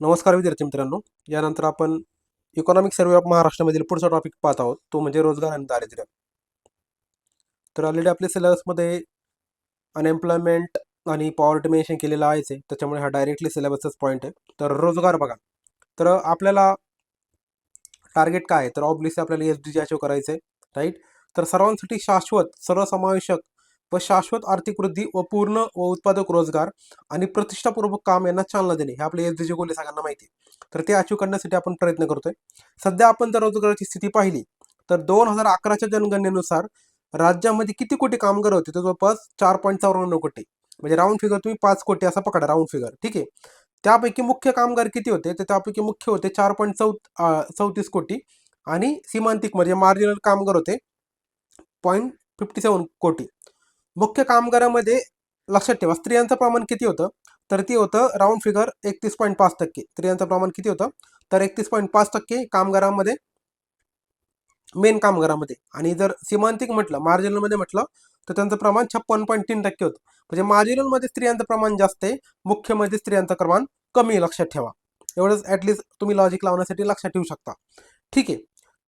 नमस्कार विद्यार्थी मित्रांनो. यानंतर आपण इकॉनॉमिक सर्वे ऑफ महाराष्ट्रामधील पुढचा टॉपिक पाहत आहोत. तो म्हणजे रोजगार आणि दारिद्र्य. तर ऑलरेडी आपल्या सिलेबसमध्ये अनएम्प्लॉयमेंट आणि पॉवर्टी मेन्शन केलेलं आहेच आहे. त्याच्यामुळे हा डायरेक्टली सिलेबसचाच पॉईंट आहे. तर रोजगार बघा. तर आपल्याला टार्गेट काय आहे? तर ऑब्विसली आपल्याला एस डी जी अचीव करायचं आहे राईट तर सर्वांसाठी शाश्वत सर्वसमावेशक व शाश्वत आर्थिक वृद्धी व पूर्ण व उत्पादक रोजगार आणि प्रतिष्ठापूर्वक काम यांना चालना देणे हे आपले एस डी जे गोल सगळ्यांना माहिती आहे. तर ते अचीव करण्यासाठी आपण प्रयत्न करतोय. सध्या आपण जर रोजगाराची स्थिती पाहिली तर दोन हजार अकराच्या जनगणनेनुसार राज्यामध्ये किती कोटी कामगार होते? तर जवळपास चार पॉईंट चौऱ्याण्णव कोटी. म्हणजे राऊंड फिगर तुम्ही पाच कोटी असा पकडा राऊंड फिगर ठीक आहे? त्यापैकी मुख्य कामगार किती होते? तर त्यापैकी मुख्य होते चार पॉईंट चौ चौतीस कोटी आणि सीमांतिक म्हणजे मार्जिनल कामगार होते पॉईंट फिफ्टी सेवन कोटी. मुख्य कामगारामध्ये लक्षात ठेवा स्त्रियांचं प्रमाण किती होतं? तर ते होतं राऊंड फिगर एकतीस पॉईंट पाच टक्के. स्त्रियांचं प्रमाण किती होतं? तर एकतीस पॉईंट पाच टक्के कामगारामध्ये मेन कामगारामध्ये. आणि जर सीमांतिक म्हटलं मार्जिनलमध्ये म्हटलं तर त्यांचं प्रमाण छप्पन पॉईंट तीन टक्के होतं. म्हणजे मार्जिनलमध्ये स्त्रियांचं प्रमाण जास्त आहे मुख्यमध्ये स्त्रियांचं प्रमाण कमी लक्षात ठेवा. एवढंच ॲटलिस्ट तुम्ही लॉजिक लावण्यासाठी लक्षात ठेवू शकता. ठीक आहे.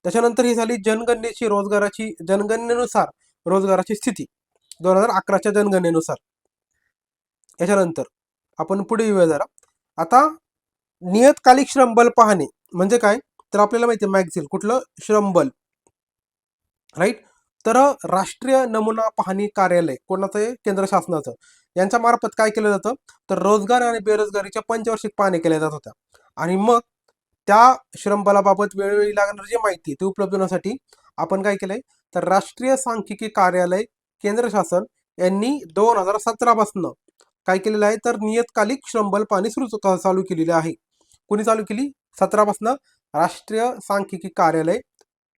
त्याच्यानंतर ही झाली जनगणनेची रोजगाराची जनगणनेनुसार रोजगाराची स्थिती. दोन हजार अकराच्या जनगणनेनुसार. याच्यानंतर आपण पुढे येऊया जरा. आता नियतकालिक श्रमबल पाहणे म्हणजे काय? तर आपल्याला माहिती आहे मॅगझिन कुठलं? श्रमबल. राईट तर राष्ट्रीय नमुना पाहणी कार्यालय कोणाचं आहे? केंद्र शासनाचं. यांच्या मार्फत काय केलं जातं? तर रोजगार आणि बेरोजगारीच्या पंचवार्षिक पाहणी केल्या जात होत्या. आणि मग त्या श्रमबलाबाबत वेळोवेळी लागणारी जी माहिती ती उपलब्ध होण्यासाठी आपण काय केलंय? तर राष्ट्रीय सांख्यिकी कार्यालय केंद्र शासन यांनी दोन हजार सतरापासून काय केलेलं आहे? तर नियतकालिक श्रमबल पाणी सुरू चालू केलेली आहे. कोणी चालू केली? सतरापासून राष्ट्रीय सांख्यिकी कार्यालय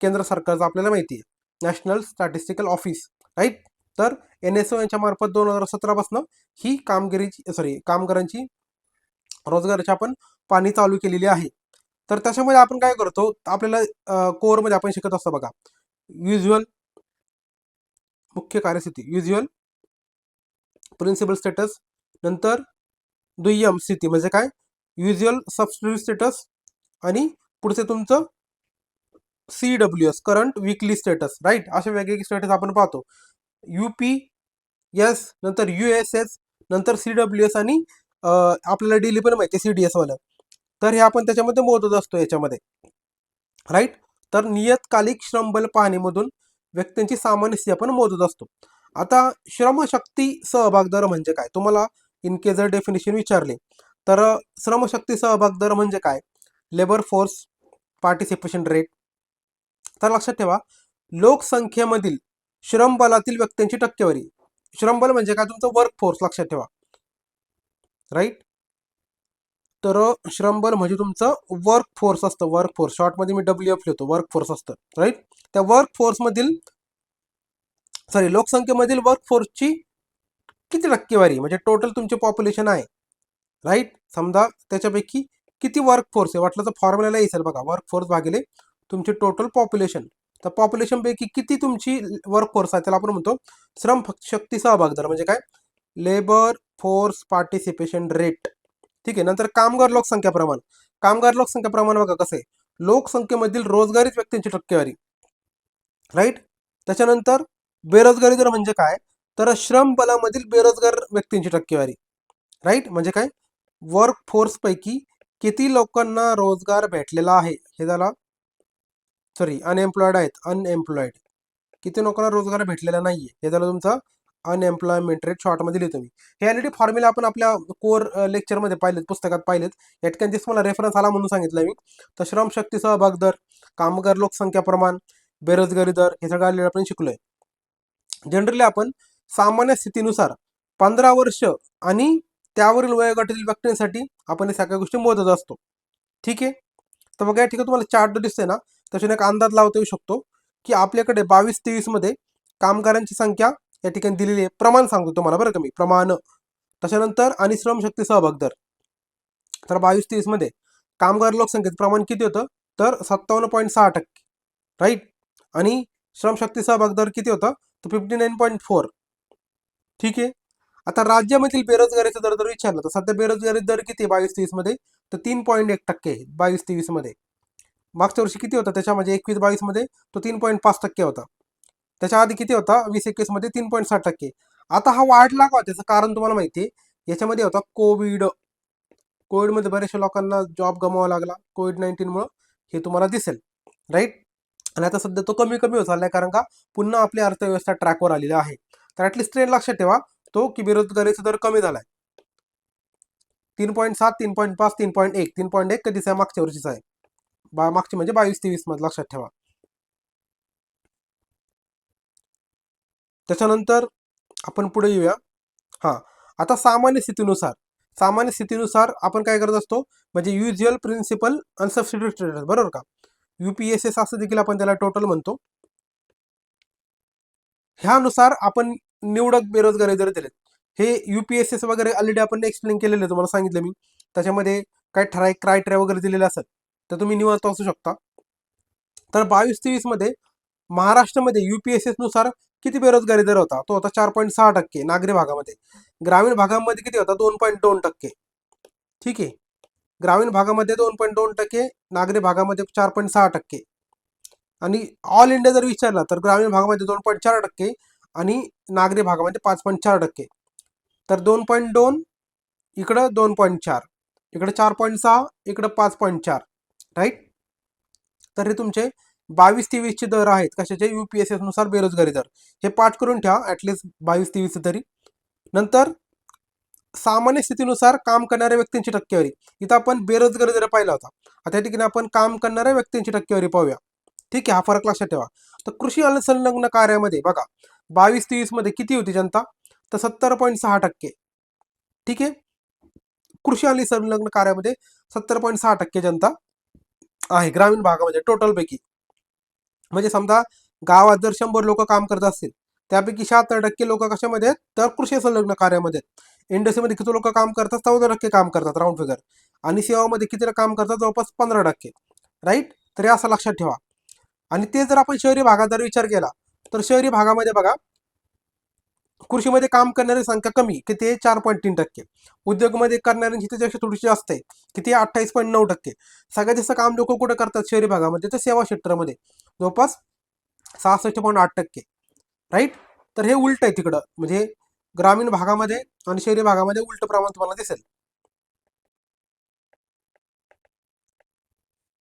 केंद्र सरकारचं आपल्याला माहिती आहे. नॅशनल स्टॅटिस्टिकल ऑफिस राईट तर एन एस ओ यांच्या मार्फत दोन हजार सतरापासून ही कामगिरीची सॉरी कामगारांची रोजगाराची आपण पाणी चालू केलेली आहे. तर त्याच्यामध्ये आपण काय करतो? आपल्याला कोअरमध्ये आपण शिकत असतो बघा. युज्युअल मुख्य कार्यस्थिती युज्युअल प्रिन्सिपल स्टेटस नंतर दुय्यम स्थिती म्हणजे काय? युज्युअल सबस्टिट्यूट स्टेटस आणि पुढचे तुमचं C W S current weekly status right असे वेगवेगळे स्टेटस आपण पाहतो. यू पी एस नंतर यू एस एस नंतर सी डब्ल्यू एस आणि आपल्याला डेली पण माहिती आहे सी डी एसवालं तर हे आपण त्याच्यामध्ये मोजत असतो याच्यामध्ये. राईट तर नियतकालिक श्रमबल पाहणीमधून व्यक्तींची सामान्य स्थिती आपण मोजत असतो. आता श्रमशक्ती सहभाग दर म्हणजे काय? तुम्हाला इनके जर डेफिनेशन विचारले तर श्रमशक्ती सहभाग दर म्हणजे काय? लेबर फोर्स पार्टिसिपेशन रेट तर लक्षात ठेवा लोकसंख्येमधील श्रमबलातील व्यक्तींची टक्केवारी. श्रमबल म्हणजे काय? तुमचं वर्क फोर्स लक्षात ठेवा. राईट तर श्रमबल म्हणजे तुमचं वर्क फोर्स असतं वर्क फोर्स शॉर्टमध्ये मी डब्ल्यू एफ लिहितो वर्क फोर्स असतं राईट त्या वर्क फोर्समधील सॉरी लोकसंख्येमधील वर्क फोर्सची किती टक्केवारी म्हणजे टोटल तुमचे पॉप्युलेशन आहे राईट समजा त्याच्यापैकी किती वर्क फोर्स आहे? वाटलं तर फॉर्म्युलाला येईल बघा. वर्क फोर्स भागिले तुमचे टोटल पॉप्युलेशन तर पॉप्युलेशनपैकी किती तुमची वर्क फोर्स आहे? त्याला आपण म्हणतो श्रम शक्ती सहभाग दर म्हणजे काय? लेबर फोर्स पार्टिसिपेशन रेट ठीक आहे. नंतर कामगार लोकसंख्या प्रमाण. कामगार लोकसंख्या प्रमाण बघा कसं आहे. लोकसंख्येमधील रोजगारीत व्यक्तींची टक्केवारी. राईट त्याच्यानंतर बेरोजगारी दर म्हणजे काय? तर श्रम बलामधील बेरोजगार व्यक्तींची टक्केवारी. राईट म्हणजे काय? वर्क फोर्स पैकी किती लोकांना रोजगार भेटलेला आहे? हे झाला. सॉरी अनएम्प्लॉयड आहेत. अनएम्प्लॉईड किती लोकांना रोजगार भेटलेला नाहीये? हे झालं तुमचं अनएम्प्लॉयमेंट रेट शॉर्टमध्ये लिहितो मी. हे ऑलरेडी फॉर्म्युला आपण आपल्या कोर लेक्चरमध्ये पाहिलेत पुस्तकात पाहिलेत. या ठिकाणी तेच मला रेफरन्स आला म्हणून सांगितलं मी. तर श्रमशक्ती सहभाग दर कामगार लोकसंख्या प्रमाण बेरोजगारी दर हे सगळं ऑलरेडी आपण शिकलोय. जनरली आपण सामान्य स्थितीनुसार पंधरा वर्ष आणि त्यावरील वयोगटातील व्यक्तींसाठी आपण या सगळ्या गोष्टी मोजत असतो. ठीक आहे? तर बघा या ठिकाणी तुम्हाला चार्ट दिसते ना त्याच्याने एक अंदाज लावता येऊ शकतो की आपल्याकडे बावीस तेवीसमध्ये कामगारांची संख्या या ठिकाणी दिलेली आहे. प्रमाण सांगतो तुम्हाला बरं का मी. प्रमाण त्याच्यानंतर आणि श्रमशक्ती सहभाग दर. तर बावीस तेवीसमध्ये कामगार लोकसंख्येचं प्रमाण किती होतं? तर सत्तावन्न पॉईंट सहा टक्के. राईट आणि श्रमशक्ती सहभाग दर किती होतं? तर फिफ्टी नाईन पॉईंट फोर ठीक आहे? आता राज्यामधील बेरोजगारीचा दर जर विचारला तर सध्या बेरोजगारी दर किती आहे बावीस तेवीसमध्ये? तर तीन पॉईंट एक टक्के बावीस तेवीसमध्ये मागच्या वर्षी किती होता? त्याच्यामध्ये एकवीस बावीसमध्ये तो तीन पॉईंट पाच टक्के होता. त्याच्या आधी किती होता? वीस एकवीसमध्ये तीन पॉईंट साठ टक्के. आता हा वाढला का? त्याचं कारण तुम्हाला माहिती आहे. याच्यामध्ये होता कोविड कोविडमध्ये बऱ्याचशा लोकांना जॉब गमावा लागला. कोविड नाईन्टीनमुळं हे तुम्हाला दिसेल. राईट आणि आता सध्या तो कमी कमी होत चाललाय कारण का? पुन्हा आपली अर्थव्यवस्था ट्रॅकवर आलेली आहे. तर ॲटलिस्ट ट्रेंड लक्षात ठेवा. तो की बेरोजगारीचा दर कमी झालाय. तीन पॉईंट सात तीन पॉईंट पाच तीन पॉईंट एक. तीन पॉईंट एक कधीच आहे? मागच्या वर्षीचा आहे. बा मागची म्हणजे बावीस तेवीसमध्ये लक्षात ठेवा. त्याच्यानंतर आपण पुढे येऊया. हां आता सामान्य स्थितीनुसार सामान्य स्थितीनुसार आपण काय करत असतो? म्हणजे युज्युअल प्रिन्सिपल अनसबस्टिट्यूटेड बरोबर का? युपीएसएस असं देखील आपण त्याला टोटल म्हणतो. ह्यानुसार आपण निवडक बेरोजगारी जर दिलेत हे युपीएसएस वगैरे ऑलरेडी आपण एक्सप्लेन केलेलं आहे तुम्हाला सांगितलं मी. त्याच्यामध्ये काय ठराविक क्रायटेरिया वगैरे दिलेले असतात तर तुम्ही निवांत असू शकता. तर बावीस तेवीसमध्ये महाराष्ट्रामध्ये यू महाराष्ट्रामध्ये एस एसनुसार किती बेरोजगारी दर होता? तो होता चार पॉईंट सहा टक्के नागरी भागामध्ये. ग्रामीण भागामध्ये किती होता? दोन पॉईंट दोन टक्के. ठीक आहे? ग्रामीण भागामध्ये दोन पॉईंट दोन टक्के नागरी भागामध्ये चार पॉईंट सहा टक्के. आणि ऑल इंडिया जर विचारला तर ग्रामीण भागामध्ये दोन पॉईंट चार टक्के आणि नागरी भागामध्ये पाच पॉईंट चार टक्के. तर दोन पॉईंट दोन इकडं दोन पॉईंट चार इकडं चार पॉईंट सहा इकडं पाच पॉईंट चार. राईट तर हे तुमचे बावीस तेवीसचे दर आहेत. कशाचे? यूपीएसएसनुसार बेरोजगारी दर. हे पाठ करून ठेवा ॲटलिस्ट बावीस तेवीस तरी. नंतर सामान्य स्थितीनुसार काम करणाऱ्या व्यक्तींची टक्केवारी. इथं आपण बेरोजगारी दर पाहिला होता आता या ठिकाणी आपण काम करणाऱ्या व्यक्तींची टक्केवारी पाहूया. ठीक आहे हा फरक लक्षात ठेवा. तर कृषी अनुसंलग्न कार्यामध्ये बघा बावीस तेवीसमध्ये किती होती जनता? तर सत्तर पॉईंट सहा टक्के. ठीक आहे? कृषी आणि संलग्न कार्यामध्ये सत्तर पॉईंट सहा टक्के जनता आहे ग्रामीण भागामध्ये टोटलपैकी म्हणजे समजा गावात जर शंभर लोक काम करत असतील त्यापैकी शहात्तर टक्के लोक कशामध्ये तर कृषी संलग्न कार्यामध्ये इंडस्ट्रीमध्ये किती लोक काम करतात? चौदा टक्के काम करतात राऊंड फिगर आणि सेवामध्ये किती काम करतात? जवळपास पंधरा टक्के. राईट तर हे असं लक्षात ठेवा. आणि ते जर आपण शहरी भागात जर विचार केला तर शहरी भागामध्ये बघा कृषीमध्ये काम करणारी संख्या कमी किती आहे चार पॉईंट तीन टक्के. उद्योगमध्ये करणाऱ्यांची त्याच्यापेक्षा थोडीशी जास्त आहे किती अठ्ठावीस पॉईंट नऊ टक्के. सगळ्यात जास्त काम लोक कुठं करतात? शहरी भागामध्ये. तर सेवा क्षेत्रामध्ये. जवळपास सहासष्ट पॉईंट आठ टक्के. राईट तर हे उलट आहे तिकडं. म्हणजे ग्रामीण भागामध्ये आणि शहरी भागामध्ये उलट प्रमाण तुम्हाला दिसेल.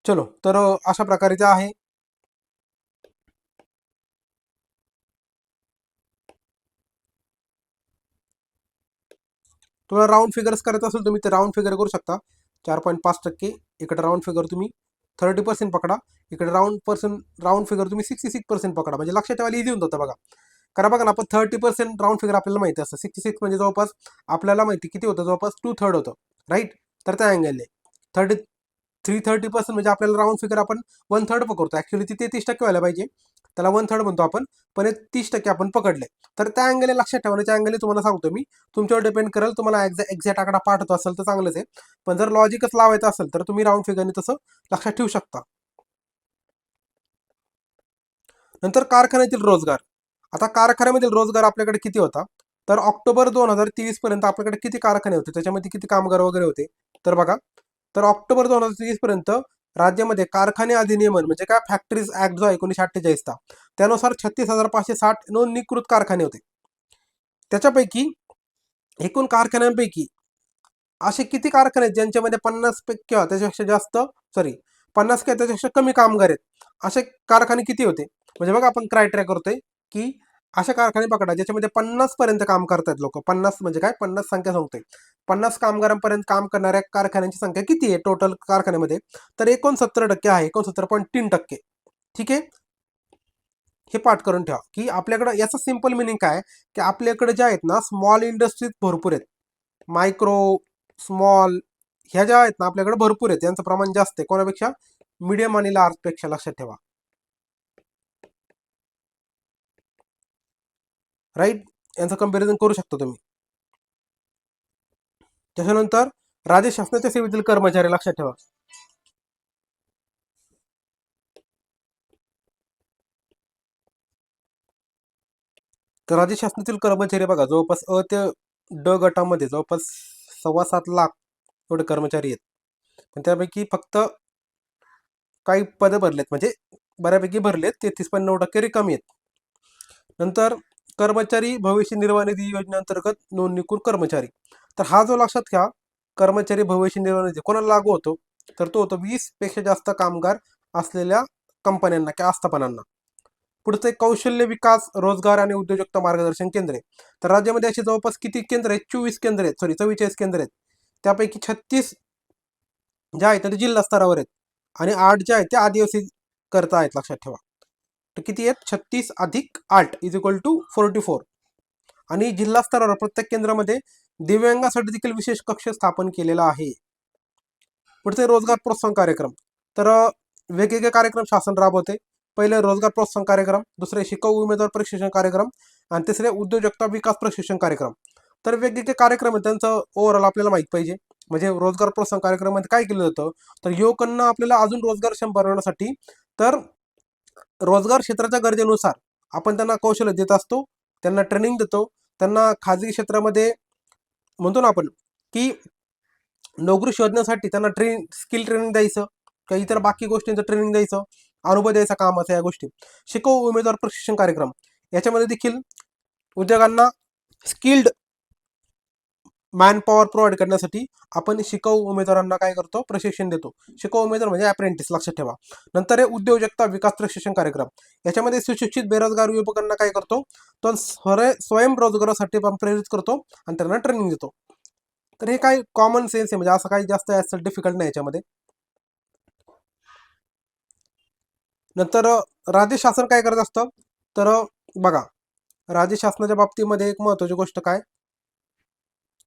चलो. तर अशा प्रकारे जे आहे. तुम्हाला राऊंड फिगर्स करायचं असेल तुम्ही ते राऊंड फिगर करू शकता. चार पॉईंट पाच टक्के. इकडे राऊंड फिगर तुम्ही थर्टी पर्सेंट पकडा. इकडे राऊंड पर्सेंट राऊंड फिगर तुम्ही सिक्स्टी सिक्स पर्सेंट पकडा. म्हणजे लक्षात ठेवायला इझी होतं बघा. करा बघा ना आपण थर्टी पर्सेंट राऊंड फिगर आपल्याला माहिती असतं. सिक्स्टी सिक्स म्हणजे जवळपास आपल्याला माहिती किती होतं? जवळपास टू थर्ड होतं. राईट तर त्या अँगलने थर्टी थ्री थर्टी पर्सेंट म्हणजे आपल्याला राऊंड फिगर आपण वन थर्ड पकडतो. ॲक्च्युली ती तेहतीस टक्के व्हायला पाहिजे. त्याला वन थर्ड म्हणतो आपण पण तीस टक्के आपण पकडले. तर त्या अँगलने लक्षात ठेवण्याच्या अँगलने तुम्हाला सांगतो मी. तुमच्यावर डिपेंड करेल तुम्हाला एक्झॅक्ट एक्झॅक्ट आकडा पाठवतो असेल तर चांगलंच आहे. पण जर लॉजिकच लावायचं असेल तर तुम्ही राऊंड फिगरने तसं लक्षात ठेवू शकता. नंतर कारखान्यातील रोजगार. आता कारखान्यामधील रोजगार आपल्याकडे किती होता? तर ऑक्टोबर दोन हजार तेवीस पर्यंत आपल्याकडे किती कारखाने होते? त्याच्यामध्ये किती कामगार वगैरे होते? तर बघा तर ऑक्टोबर दोन हजार तेवीस पर्यंत राज्यामध्ये कारखाने अधिनियमन म्हणजे काय? फॅक्टरीज ऍक्ट जो एकोणीशे अठ्ठेचाळीसचा त्यानुसार छत्तीस हजार पाचशे साठ नोंदणीकृत कारखाने होते. त्याच्यापैकी एकूण कारखान्यांपैकी असे किती कारखाने आहेत ज्यांच्यामध्ये पन्नास किंवा त्याच्यापेक्षा जास्त सॉरी पन्नास किंवा त्याच्यापेक्षा कमी कामगार आहेत असे कारखाने किती होते? म्हणजे बघा आपण क्रायटेरिया करतोय की असे कारखाने पकडा ज्याच्यामध्ये पन्नास पर्यंत काम करतात लोक. पन्नास म्हणजे काय? पन्नास संख्या सांगतोय. पन्नास कामगारांपर्यंत काम करणाऱ्या कारखान्यांची संख्या किती आहे? टोटल कारखान्यामध्ये. तर एकोणसत्तर टक्के आहे. एकोणसत्तर पॉईंट तीन टक्के. ठीक आहे? हे पाठ करून ठेवा की आपल्याकडं याचं सिंपल मिनिंग काय? की आपल्याकडे ज्या आहेत ना स्मॉल इंडस्ट्रीज भरपूर आहेत. मायक्रो स्मॉल ह्या ज्या आहेत ना आपल्याकडे भरपूर आहेत. यांचं प्रमाण जास्त आहे. कोणापेक्षा? मिडियम आणि लार्जपेक्षा लक्षात ठेवा. राईट यांचं कंपॅरिझन करू शकता तुम्ही. त्याच्यानंतर राज्य शासनाच्या सेवेतील कर्मचारी लक्षात ठेवा. तर राज्य शासनातील कर्मचारी बघा जवळपास अ ते ड गटामध्ये जवळपास सव्वा सात लाख एवढे कर्मचारी आहेत. पण त्यापैकी फक्त काही पदं भरलेत. म्हणजे बऱ्यापैकी भरलेत तेहतीस पण नऊ टक्के रिकामी आहेत. नंतर कर्मचारी भविष्य निर्वाह निधी योजनेअंतर्गत नोंदणीकृत कर्मचारी. तर हा जो लक्षात घ्या कर्मचारी भविष्य निर्वाह निधी कोणाला लागू होतो? तर तो होतो वीसपेक्षा जास्त कामगार असलेल्या कंपन्यांना किंवा आस्थापनांना. पुढचं एक कौशल्य विकास रोजगार आणि उद्योजकता मार्गदर्शन केंद्रे तर राज्यामध्ये अशी जवळपास किती केंद्र आहेत? चोवीस केंद्र आहेत. सॉरी चव्वेचाळीस केंद्र आहेत. त्यापैकी छत्तीस ज्या आहेत त्या जिल्हा स्तरावर आहेत. आणि आठ ज्या आहेत त्या आदिवासी करता आहेत लक्षात ठेवा. तर किती आहेत? छत्तीस अधिक आठ is equal to forty four आणि जिल्हा स्तरावर प्रत्येक केंद्रामध्ये दिव्यांगासाठी देखील विशेष कक्ष स्थापन केलेला आहे. पुढचे रोजगार प्रोत्साहन कार्यक्रम. तर वेगवेगळे कार्यक्रम शासन राबवते. पहिले रोजगार प्रोत्साहन कार्यक्रम दुसरे शिकाऊ उमेदवार प्रशिक्षण कार्यक्रम आणि तिसरे उद्योजकता विकास प्रशिक्षण कार्यक्रम. तर वेगवेगळे कार्यक्रम आहेत. त्यांचं ओव्हरऑल आपल्याला माहीत पाहिजे. म्हणजे रोजगार प्रोत्साहन कार्यक्रमामध्ये काय केलं जातं? तर युवकांना आपल्याला अजून रोजगार क्षम बनवण्यासाठी तर रोजगार क्षेत्राच्या गरजेनुसार आपण त्यांना कौशल्य देत असतो त्यांना ट्रेनिंग देतो त्यांना खाजगी क्षेत्रामध्ये म्हणतो ना आपण की नोकरी शोधण्यासाठी त्यांना ट्रेन स्किल ट्रेनिंग द्यायचं किंवा इतर बाकी गोष्टींचं ट्रेनिंग द्यायचं अनुभव द्यायचा कामाचा या गोष्टी. शिकव उमेदवार प्रशिक्षण कार्यक्रम. याच्यामध्ये देखील उद्योगांना स्किल्ड मॅन पॉवर प्रोव्हाइड करण्यासाठी आपण शिकाऊ उमेदवारांना काय करतो? प्रशिक्षण देतो. शिकाऊ उमेदवार म्हणजे अप्रेंटिस लक्षात ठेवा. नंतर आहे उद्योजकता विकास प्रशिक्षण कार्यक्रम. याच्यामध्ये सुशिक्षित बेरोजगार युवकांना काय करतो? तो स्वरे स्वयंरोजगारासाठी आपण प्रेरित करतो आणि त्यांना ट्रेनिंग देतो. तर हे काय कॉमन सेन्स आहे? म्हणजे असं काही जास्त असं डिफिकल्ट नाही याच्यामध्ये. नंतर राज्य शासन काय करत असतं? तर बघा. राज्य शासनाच्या बाबतीमध्ये एक महत्वाची गोष्ट काय?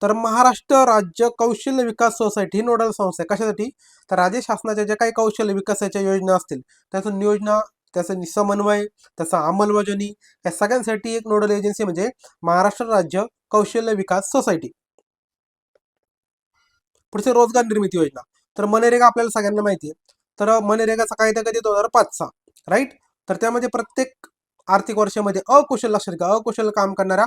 तर महाराष्ट्र राज्य कौशल्य विकास सोसायटी ही नोडल संस्था आहे. कशासाठी? तर राज्य शासनाच्या ज्या काही कौशल्य विकासाच्या योजना असतील त्याचं नियोजना त्याचं समन्वय त्याचा अंमलबजावणी या सगळ्यांसाठी एक नोडल एजन्सी म्हणजे महाराष्ट्र राज्य कौशल्य विकास सोसायटी. पुढचे रोजगार निर्मिती योजना. तर मनरेगा आपल्याला सगळ्यांना माहिती आहे. तर मनरेगाचा कायदा कधी? दोन हजार पाचचा राईट तर त्यामध्ये प्रत्येक आर्थिक वर्षामध्ये अकुशल लक्षात घ्या. अकुशल काम करणाऱ्या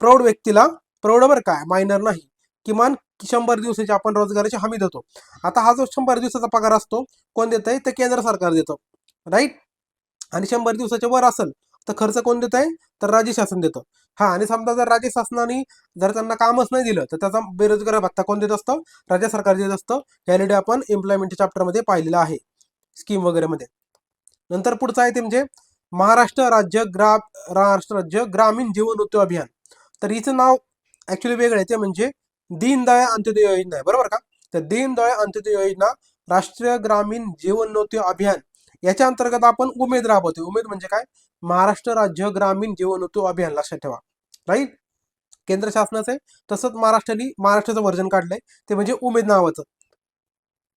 प्रौढ व्यक्तीला प्रौढ काय मायनर नाही. किमान शंभर दिवसाची आपण रोजगाराची हमी देतो. आता हा जो शंभर दिवसाचा पगार असतो कोण देत आहे? ते केंद्र सरकार देतं. राईट आणि शंभर दिवसाच्या वर असेल तर खर्च कोण देत आहे? तर राज्य शासन देतं. हा आणि समजा जर राज्य शासनाने जर त्यांना कामच नाही दिलं तर त्याचा बेरोजगार भत्ता कोण देत असतं? राज्य सरकार देत असतं. ऑलरेडी आपण एम्प्लॉयमेंट चॅप्टरमध्ये पाहिलेलं आहे. स्कीम वगैरेमध्ये नंतर पुढचं आहे ते म्हणजे महाराष्ट्र राज्य ग्रा महाराष्ट्र राज्य ग्रामीण जीवन उद्योग अभियान. तर हिचं नाव ऍक्च्युली वेगळं आहे. ते म्हणजे दीनदयाळ अंत्योदय योजना आहे. बरोबर का? तर दीनदयाळ अंत्योदय योजना राष्ट्रीय ग्रामीण जीवनोन्नती अभियान याच्या अंतर्गत आपण उमेद राबवतो उमेद म्हणजे काय? महाराष्ट्र राज्य ग्रामीण जीवनोन्नती अभियान. लक्षात ठेवा. राईट केंद्र शासनाचं आहे. तसंच महाराष्ट्राने महाराष्ट्राचं वर्जन काढलंय. ते म्हणजे उमेद नावाचं.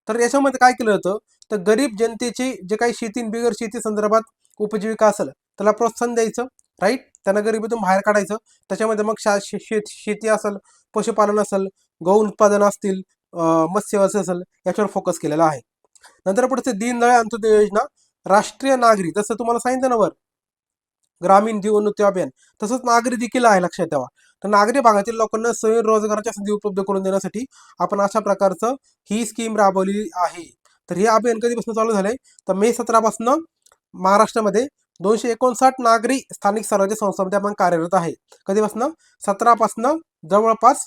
तर याच्यामध्ये काय केलं जातं तर गरीब जनतेची जे काही शेती बिगर शेती संदर्भात उपजीविका असेल त्याला प्रोत्साहन द्यायचं. राईट त्यांना गरिबीतून बाहेर काढायचं. त्याच्यामध्ये मग शा शेत शेती असेल पशुपालन असेल गौ उत्पादन असतील मत्स्य व्यवसाय असेल याच्यावर फोकस केलेला आहे. नंतर पुढचे दीनदयाळ अंत्योदय योजना राष्ट्रीय नागरी जसं तुम्हाला सांगितलं ना वर ग्रामीण जीवनोन्नती अभियान तसंच नागरी देखील आहे लक्षात ठेवा. तर नागरी भागातील लोकांना स्वयंरोजगाराच्या संधी उपलब्ध करून देण्यासाठी आपण अशा प्रकारचं ही स्कीम राबवली आहे. तर हे अभियान कधीपासून चालू झालंय? तर मे सतरापासून महाराष्ट्रामध्ये दोनशे एकोणसाठ नागरी स्थानिक स्वराज्य संस्थांमध्ये आपण कार्यरत आहे. कधीपासून? सतरापासनं जवळपास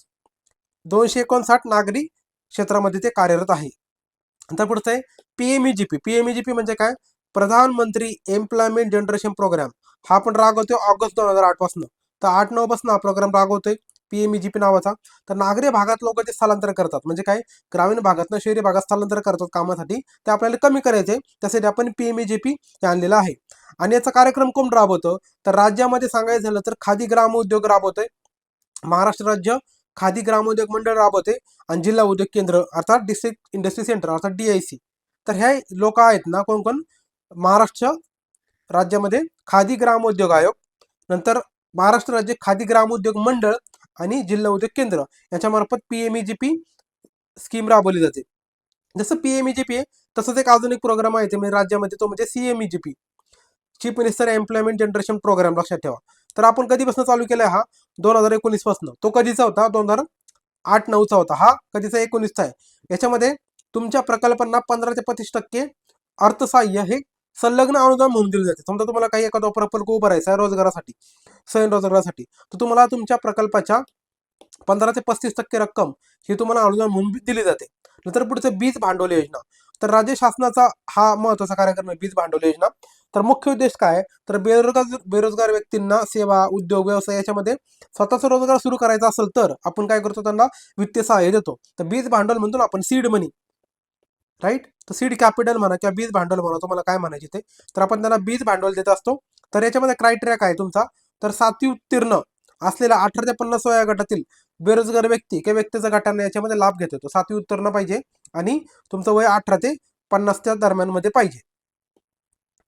दोनशे एकोणसाठ नागरी क्षेत्रामध्ये ते कार्यरत आहे. नंतर पुढचं आहे पीएमईजीपी. पीएमईजीपी म्हणजे काय? प्रधानमंत्री एम्प्लॉयमेंट जनरेशन प्रोग्राम. हा आपण राबवतोय ऑगस्ट दोन हजार आठपासून तर आठ नऊ पासून हा प्रोग्राम राबवतोय पीएमईजीपी नावाचा तर नागरी भागात लोक जे स्थलांतर करतात. म्हणजे काय? ग्रामीण भागातनं शहरी भागात स्थलांतर करतात कामासाठी. ते आपल्याला कमी करायचे. त्यासाठी आपण पीएमईजीपी हे आणलेलं आहे. आणि याचा कार्यक्रम कोण राबवतो? तर राज्यामध्ये सांगायचं झालं तर खादी ग्राम उद्योग राबवतोय. महाराष्ट्र राज्य खादी ग्रामोद्योग मंडळ राबवते. आणि जिल्हा उद्योग केंद्र अर्थात डिस्ट्रिक्ट इंडस्ट्री सेंटर अर्थात डीआयसी तर हे लोक आहेत ना कोण कोण? महाराष्ट्र राज्यामध्ये खादी ग्रामोद्योग आयोग. नंतर महाराष्ट्र राज्य खादी ग्रामोद्योग मंडळ आणि जिल्हा उद्योग केंद्र. याच्यामार्फत पी स्कीम राबवली जाते. जसं P M E G P आहे तसंच एक अजून एक प्रोग्राम आहे ते म्हणजे राज्यामध्ये तो म्हणजे C M E G P chief minister employment generation programme लक्षात ठेवा. तर आपण कधीपासून चालू केला हा? दोन हजार एकोणीसपासून तो कधीचा होता? दोन हजार आठ नऊचा होता. हा कधीचा? एकोणीसचा आहे. याच्यामध्ये तुमच्या प्रकल्पांना पंधरा ते पस्तीस टक्के अर्थसहाय्य हे संलग्न अनुदान म्हणून दिले जाते. समजा तुम्हाला काही एखादा प्रकल्प उभारायचा आहे रोजगारासाठी स्वयंरोजगारासाठी तर तुम्हाला तुमच्या प्रकल्पाच्या पंधरा ते पस्तीस टक्के रक्कम ही तुम्हाला अनुदान म्हणून दिली जाते. नंतर पुढचं बीज भांडवल योजना. तर राज्य शासनाचा हा महत्त्वाचा कार्यक्रम आहे बीज भांडवल योजना. तर मुख्य उद्देश काय तर बेरोजगार बेरोजगार व्यक्तींना सेवा उद्योग व्यवसाय याच्यामध्ये स्वतःचा रोजगार सुरू करायचा असेल तर आपण काय करतो त्यांना? वित्तीय सहाय्य देतो. तर बीज भांडवल म्हणतो ना आपण सीड मनी. राईट? तर सीड कॅपिटल म्हणा किंवा बीज भांडवल म्हणा तुम्हाला काय म्हणायचे ते? तर आपण त्यांना बीज भांडवल देत असतो. तर याच्यामध्ये क्रायटेरिया काय आहे तुमचा? तर सातवी उत्तीर्ण असलेल्या अठरा ते पन्नास वया गटातील बेरोजगार व्यक्ती किंवा व्यक्तीचा गटांना याच्यामध्ये लाभ घेत. येतो सातवी उत्तीर्ण पाहिजे आणि तुमचं वय अठरा ते पन्नासच्या दरम्यानमध्ये पाहिजे.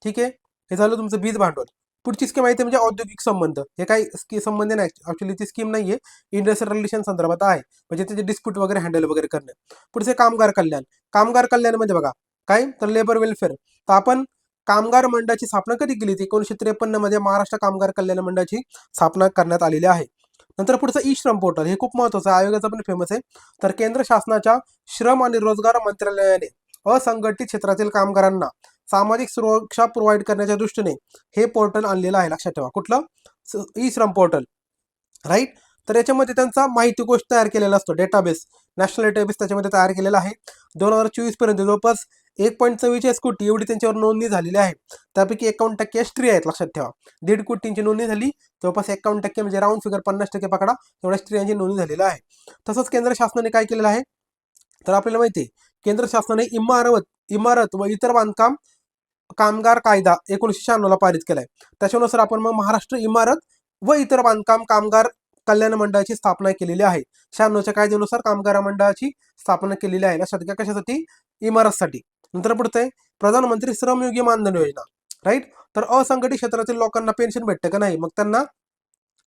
ठीक आहे? हे झालं तुमचं बीज भांडवल. पुढची स्कीम आहे ते म्हणजे औद्योगिक संबंध. हे काही स्की संबंध नाही. ऍक्च्युली ती स्कीम नाहीये. इंडस्ट्रियल रिलेशन संदर्भात आहे. म्हणजे त्याचे डिस्प्यूट वगैरे हँडल वगैरे करणे. पुढचे कामगार कल्याण. कामगार कल्याण म्हणजे बघा काय? तर लेबर वेलफेअर तर आपण कामगार मंडळाची स्थापना कधी केली ती एकोणीशे त्रेपन्नमध्ये महाराष्ट्र कामगार कल्याण मंडळाची स्थापना करण्यात आलेली आहे. नंतर पुढचं ई श्रम पोर्टल हे खूप महत्वाचं आहे. आयोगाचं पण फेमस आहे. तर केंद्र शासनाच्या श्रम आणि रोजगार मंत्रालयाने असंघटित क्षेत्रातील कामगारांना सामाजिक सुरक्षा प्रोव्हाइड करण्याच्या दृष्टीने हे पोर्टल आणलेलं आहे लक्षात ठेवा. कुठलं? ई श्रम पोर्टल राईट तर याच्यामध्ये त्यांचा माहिती कोश तयार केलेला असतो डेटाबेस नॅशनल डेटाबेस त्याच्यामध्ये तयार केलेला आहे. दोन हजार चोवीसपर्यंत जवळपास एक पॉईंट चव्वेचाळीस कोटी एवढी त्यांच्यावर नोंदणी झालेली आहे. त्यापैकी एकावन्न टक्के स्त्री आहेत लक्षात ठेवा. दीड कोटींची नोंदणी झाली जवळपास एकावन्न टक्के म्हणजे राऊंड फिगर पन्नास टक्के पकडा तेवढ्या स्त्रियांची नोंदणी झालेली आहे. तसंच केंद्र शासनाने काय केलेलं आहे? तर आपल्याला माहिती आहे केंद्र शासनाने इमारत इमारत व इतर बांधकाम कामगार कायदा एकोणीसशे शहाण्णवला पारित केलाय. त्याच्यानुसार आपण मग महाराष्ट्र इमारत व इतर बांधकाम कामगार कल्याण मंडळाची स्थापना केलेली आहे. शहाण्णवच्या कायद्यानुसार कामगार मंडळाची स्थापना केलेली आहे लक्षात घ्या कशासाठी? इमारतसाठी. नंतर पुढचं आहे प्रधानमंत्री श्रमयोगी मानधन योजना राईट तर असंघटित क्षेत्रातील लोकांना पेन्शन भेटतं का नाही? मग त्यांना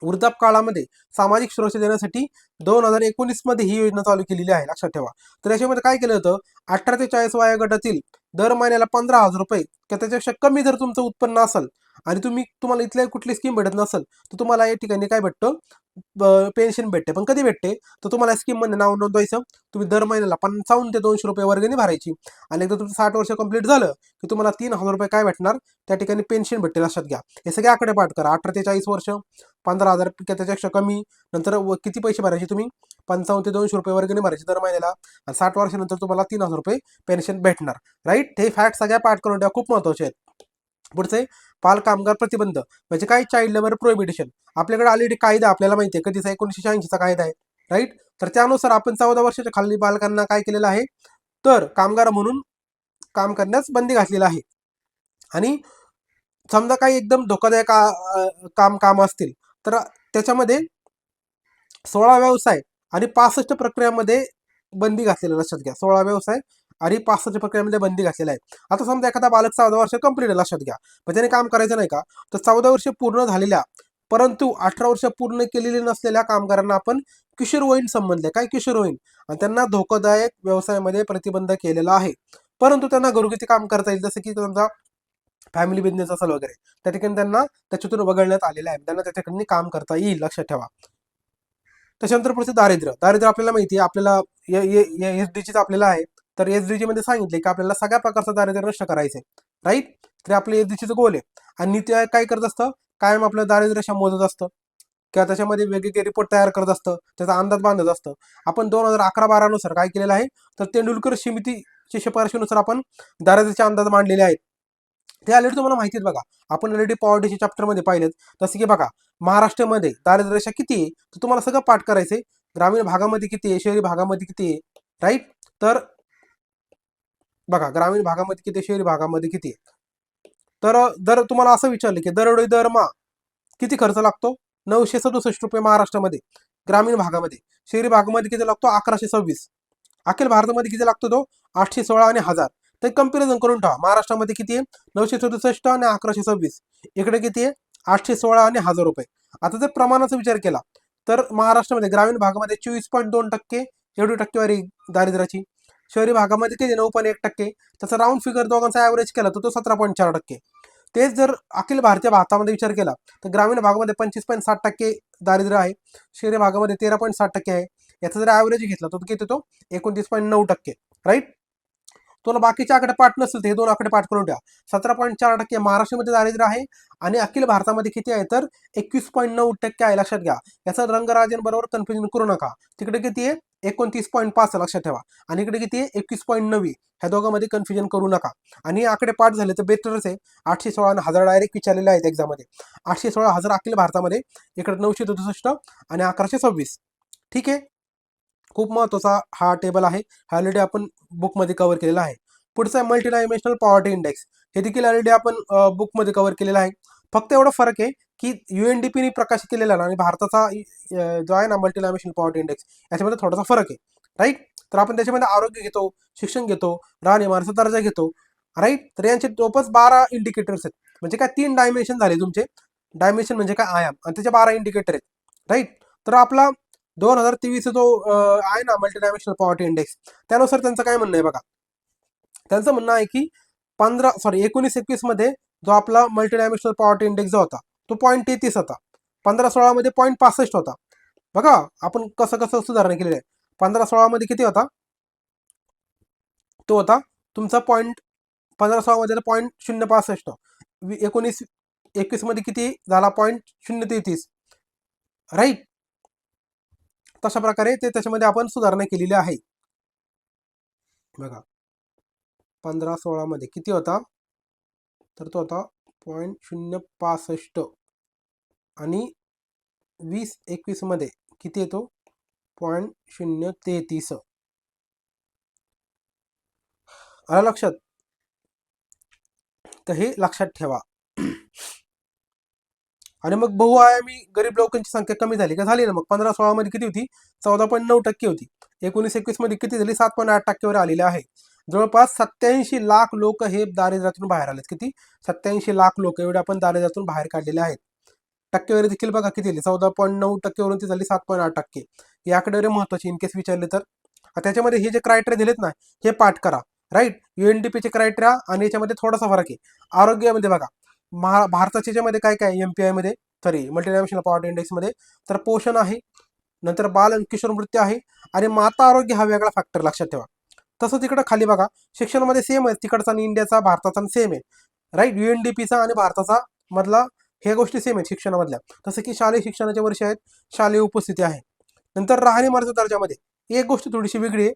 वृद्धाप काळामध्ये सामाजिक सुरक्षा देण्यासाठी दोन हजार एकोणीसमध्ये ही योजना चालू केलेली आहे. लक्षात ठेवा. तर याच्यामध्ये काय केलं होतं? अठरा ते चाळीस वया गटातील दर महिन्याला पंधरा हजार रुपये किंवा त्याच्यापेक्षा कमी जर तुमचं उत्पन्न असेल आणि तुम्ही तुम्हाला इथल्या कुठली स्कीम भेटत नसेल तर तुम्हाला या ठिकाणी काय भेटतं? पेन्शन भेटते. पण कधी भेटते? तर तुम्हाला स्कीममध्ये नाव नोंदवायचं. तुम्ही दर महिन्याला पंचावन्न ते दोनशे रुपये वर्गणी भरायची. आणि एकदा तुमचं साठ वर्ष कंप्लीट झालं की तुम्हाला तीन हजार रुपये काय भेटणार? त्या ठिकाणी पेन्शन भेटते. लक्षात घ्या. हे सगळे आकडे पाठ करा. अठरा ते चाळीस वर्ष पंधरा हजार त्याच्यापेक्षा कमी. नंतर व- किती पैसे भरायचे तुम्ही? पंचावन्न ते दोनशे रुपये वर्गणी भरायची दर महिन्याला. आणि साठ वर्षानंतर तुम्हाला तीन हजार रुपये पेन्शन भेटणार. राईट हे फॅक्ट सगळ्या पाठ करून ठेवा. खूप महत्त्वाचे आहेत. पुढचे बाल कामगार प्रतिबंध म्हणजे काय? चाइल्ड लेबर प्रोहिबिटेशन आपल्याकडे ऑलरेडी कायदा आपल्याला माहिती आहे. कधीचा एकोणीसशे शहाऐंशीचा कायदा आहे. राईट तर त्यानुसार आपण चौदा वर्षाच्या खाली बालकांना काय केलेलं आहे? तर कामगार म्हणून काम करण्यास बंदी घातलेला आहे. आणि समजा काही एकदम धोकादायक का, काम काम असतील तर त्याच्यामध्ये सोळा व्यवसाय आणि पासष्ट प्रक्रियामध्ये बंदी घातलेला लक्षात घ्या. सोळा व्यवसाय आणि पासष्ट प्रक्रियामध्ये बंदी घातलेला आहे आता समजा एखादा बालक चौदा वर्ष कंप्लीट लक्षात घ्या मग त्याने काम करायचं नाही का तर चौदा वर्ष पूर्ण झालेल्या परंतु अठरा वर्ष पूर्ण केलेली नसलेल्या कामगारांना आपण किशोरवयीन संबंधले काय किशोरवयीन आणि त्यांना धोकादायक व्यवसायामध्ये प्रतिबंध केलेला आहे परंतु त्यांना घरगुती काम करता येईल जसं की समजा फॅमिली बिझनेस असेल वगैरे त्या ठिकाणी त्यांना त्याच्यातून वगळण्यात आलेलं आहे त्यांना त्या ठिकाणी काम करता येईल लक्षात ठेवा त्याच्यानंतर पुढचं दारिद्र्य दारिद्र्य आपल्याला माहिती आहे आपल्याला एस डीचीच आपल्याला आहे तर एस डी मध्ये सांगितले की आपल्याला सगळ्या प्रकारचं दारिद्र्य नष्ट करायचं आहे राईट तर आपलं एस डीचीचं गोल आहे. आणि नीती आयोग काय करत असतं? कायम आपलं दारिद्र्य मोजत असतं. किंवा त्याच्यामध्ये वेगवेगळे रिपोर्ट तयार करत असतं. त्याचा अंदाज बांधत असतं. आपण दोन हजार अकरा बारानुसार काय केलेलं आहे? तर तेंडुलकर समितीच्या शिफारशीनुसार आपण दारिद्र्याचे अंदाज मांडलेले आहेत. ते ऑलरेडी तुम्हाला माहिती आहेत बघा. आपण ऑलरेडी पॉवर्टीच्या चॅप्टरमध्ये पाहिलेत. जसं की बघा महाराष्ट्रामध्ये दारिद्र्यरेषा किती आहे? तर तुम्हाला सगळं पाठ करायचंय. ग्रामीण भागामध्ये किती आहे? शहरी भागामध्ये किती आहे? राईट तर बघा ग्रामीण भागामध्ये किती आहे शहरी भागामध्ये किती आहे तर जर तुम्हाला असं विचारलं की दरडोई दरमा किती खर्च लागतो? नऊशे सदुसष्ट रुपये महाराष्ट्रामध्ये ग्रामीण भागामध्ये. शहरी भागामध्ये किती लागतो? अकराशे सव्वीस. अखिल भारतामध्ये किती लागतो तो? आठशे सोळा आणि हजार. तर कंपॅरिझन करून ठेवा. महाराष्ट्रामध्ये किती आहे? नऊशे सदुसष्ट आणि अकराशे सव्वीस. इकडे किती आहे? आठशे सोळा आणि हजार रुपये. आता जर प्रमाणाचा विचार केला तर महाराष्ट्रामध्ये ग्रामीण भागामध्ये चोवीस पॉईंट दोन टक्के एवढी टक्केवारी दारिद्र्याची. शहरी भागामध्ये किती नऊ पॉईंट एक टक्के. त्याचा राऊंड फिगर दोघांचा ॲव्हरेज केला तर तो सतरा पॉईंट चार टक्के. तेच जर अखिल भारतीय भारतामध्ये विचार केला तर ग्रामीण भागामध्ये पंचवीस पॉईंट साठ टक्के दारिद्र्य आहे. शहरी भागामध्ये तेरा पॉईंट साठ टक्के आहे. याचा जर ॲव्हरेज घेतला तर किती तो एकोणतीस पॉईंट नऊ टक्के. राईट तुला बाकीचे आकडे पाठ नसतील तर हे दोन आकडे पाठ करून ठेवा. सतरा पॉईंट चार टक्के महाराष्ट्रामध्ये दारिद्र्य आहे आणि अखिल भारतामध्ये किती आहे? तर एकवीस पॉईंट नऊ टक्के आहे. लक्षात घ्या. याचा रंगराजनबरोबर कन्फ्युजन करू नका. तिकडे किती आहे? एकोणतीस पॉईंट पाच लक्षात ठेवा. आणि इकडे किती आहे? एकवीस पॉईंट नवी ह्या दोघांमध्ये कन्फ्युजन करू नका. आणि आकडे पाठ झाले तर बेटरच आहे. आठशे सोळा हजार डायरेक्ट विचारलेले आहेत एक्झाममध्ये आठशे सोळा हजार अखिल भारतामध्ये. इकडे नऊशे सदुसष्ट आणि अकराशे सव्वीस. ठीक आहे? खूप महत्त्वाचा हा टेबल आहे. हा ऑलरेडी आपण बुकमध्ये कव्हर केलेला आहे. पुढचा आहे मल्टी डायमेन्शनल पॉवर्टी इंडेक्स हे देखील ऑलरेडी आपण बुकमध्ये कव्हर केलेलं आहे. फक्त एवढा फरक आहे की यू एन डी पीने प्रकाशित केलेला ना आणि भारताचा जो आहे ना मल्टी डायमेन्शनल पॉवर्टी इंडेक्स याच्यामध्ये थोडासा फरक आहे. राईट तर आपण त्याच्यामध्ये आरोग्य घेतो शिक्षण घेतो राहणीमानाचा दर्जा घेतो. राईट तर यांचे जवळपास बारा इंडिकेटर्स आहेत. म्हणजे काय? तीन डायमेन्शन झाले तुमचे. डायमेन्शन म्हणजे काय? आयाम. आणि त्याचे बारा इंडिकेटर आहेत. राईट तर आपला दोन हजार तेवीस जो आहे ना मल्टी डायमेन्शनल पॉवर्टी इंडेक्स त्यानुसार त्यांचं काय म्हणणं आहे बघा. त्यांचं म्हणणं आहे की पंधरा सॉरी एकोणीस एकवीसमध्ये जो आपला मल्टी डायमेन्शनल पॉवर्टी इंडेक्स जो होता तो पॉईंट तेहतीस होता. पंधरा सोळामध्ये पॉईंट पासष्ट होता. बघा आपण कसं कसं सुधारणा केलेली आहे. पंधरा सोळामध्ये किती होता? तो होता तुमचा पॉईंट पंधरा सोळामध्ये पॉईंट शून्य पासष्ट. एकोणीस एकवीसमध्ये किती झाला पॉईंट शून्य तेहतीस? राईट तशा प्रकारे ते त्याच्यामध्ये आपण सुधारणा केलेली आहे. बघा. पंधरा सोळामध्ये किती होता? तर तो होता पॉईंट शून्य पासष्ट आणि वीस एकवीसमध्ये किती येतो? पॉईंट शून्य तेहतीस आला लक्षात? तर हे लक्षात ठेवा. आणि मग बहुआयामी गरीब लोकांची संख्या कमी झाली का? झाली ना. मग पंधरा सोळा मध्ये किती होती? चौदा पॉईंट नऊ टक्के होती. एकोणीस एकवीसमध्ये किती झाली? सात पॉईंट आठ टक्केवर आलेले आहे. जवळपास सत्याऐंशी लाख लोक हे दारिद्र्यातून बाहेर आलेत. किती? सत्याऐंशी लाख लोक एवढे आपण दारिद्र्यातून बाहेर काढलेले आहेत. टक्केवारी देखील बघा किती झाली चौदा पॉईंट नऊ टक्केवरून ती झाली सात पॉईंट आठ टक्के. याकडे वगैरे महत्वाची इन केस विचारले तर. आता त्याच्यामध्ये हे जे क्रायटेरिया दिलेत ना हे पाठ करा. राईट युएनडीपीचे क्रायटेरिया आणि याच्यामध्ये थोडासा फरक आहे. आरोग्यामध्ये बघा. महा भारताच्या याच्यामध्ये काय काय एम पी आयमध्ये सॉरी मल्टीनॅशनल पॉवर्टी इंडेक्समध्ये तर पोषण आहे. नंतर बाल आणि किशोर मृत्यू आहे. आणि माता आरोग्य हा वेगळा फॅक्टर लक्षात ठेवा. तसं तिकडं खाली बघा. शिक्षणामध्ये सेम आहे. तिकडचा आणि इंडियाचा भारताचा सेम आहे. राईट यू एन डी पीचा आणि भारताचा मधला ह्या गोष्टी सेम आहेत शिक्षणामधल्या. तसं की शालेय शिक्षणाच्या वर्षी आहेत. शालेय उपस्थिती आहे. नंतर राहणीमानाच्या दर्जामध्ये. एक गोष्ट थोडीशी वेगळी आहे.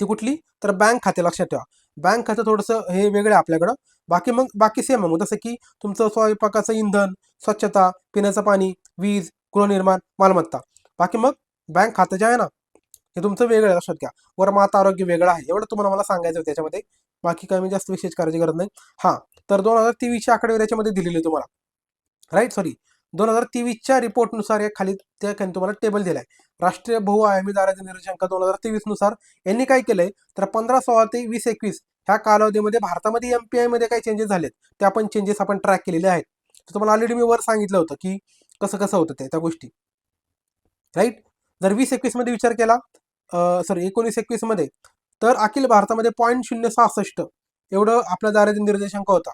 ती कुठली? तर बँक खाते लक्षात ठेवा. बँक खातं थोडंसं हे वेगळं आहे आपल्याकडं. बाकी मग बाकी सेम आहे मग. जसं की तुमचं स्वयंपाकाचं इंधन स्वच्छता पिण्याचं पाणी वीज गृहनिर्माण मालमत्ता. बाकी मग बँक खातं जे आहे ना हे तुमचं वेगळं आहे लक्षात घ्या. वर माता आरोग्य वेगळं आहे. एवढं तुम्हाला मला सांगायचं होतं त्याच्यामध्ये. बाकी कमी मी जास्त विशेष करायची गरज नाही. हा तर दोन हजार तेवीसच्या आकडेवारी याच्यामध्ये दिलेली आहे तुम्हाला. राईट सॉरी दोन हजार तेवीसच्या रिपोर्टनुसार या खाली त्या तुम्हाला टेबल दिलाय. राष्ट्रीय बहुआयामी दारिद्र्य निर्देशांक दोन हजार तेवीसनुसार यांनी काय केलंय? तर पंधरा सोळा ते वीस एकवीस ह्या कालावधीमध्ये भारतामध्ये एम पी आयमध्ये काही चेंजेस झालेत. ते आपण चेंजेस आपण ट्रॅक केलेले आहेत. तर तुम्हाला ऑलरेडी मी वर सांगितलं होतं की कसं कसं होतं त्या गोष्टी. राईट जर वीस एकवीसमध्ये विचार केला सॉरी एकोणीस एकवीसमध्ये तर अखिल भारतामध्ये पॉईंट शून्य सहासष्ट. एवढं आपला दारिद्र्य निर्देशांक होता.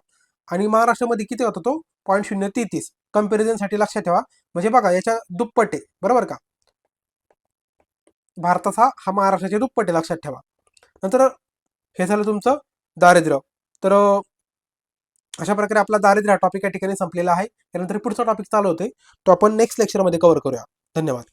आणि महाराष्ट्रामध्ये किती होता तो? पॉईंट शून्य तेहतीस. कम्पॅरिझनसाठी लक्षात ठेवा. म्हणजे बघा याच्या दुप्पटे. बरोबर का? भारताचा हा महाराष्ट्राचे दुप्पटे लक्षात ठेवा. नंतर हे झालं तुमचं दारिद्र्य. तर अशा प्रकारे आपला दारिद्र्य हा टॉपिक या ठिकाणी संपलेला आहे. त्यानंतर पुढचा टॉपिक चालू होते तो आपण नेक्स्ट लेक्चरमध्ये कव्हर करूया. धन्यवाद.